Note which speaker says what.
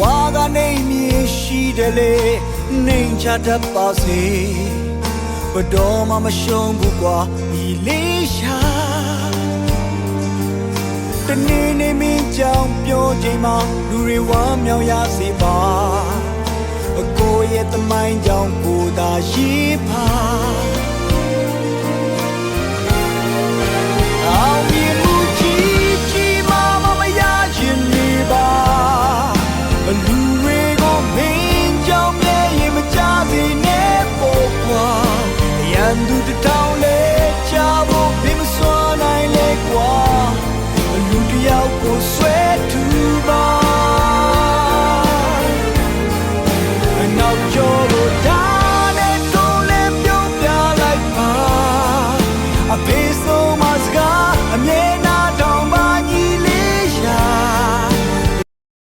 Speaker 1: ဝါကနေမြင်ရှိတယ်လေနှိမ်ချတတ်ပါစေဘယ်တော်မှမရှုံးဘူးကွာဒီလေးရှာတနေ့နေ့မင်းကြောင့်ပြောချိန်မှာလူတွေဝမ်းမြောက်ရစေပါအကိုရဲ့တမိုင်းကြောင့်ကိုသာရှိပါ I'm living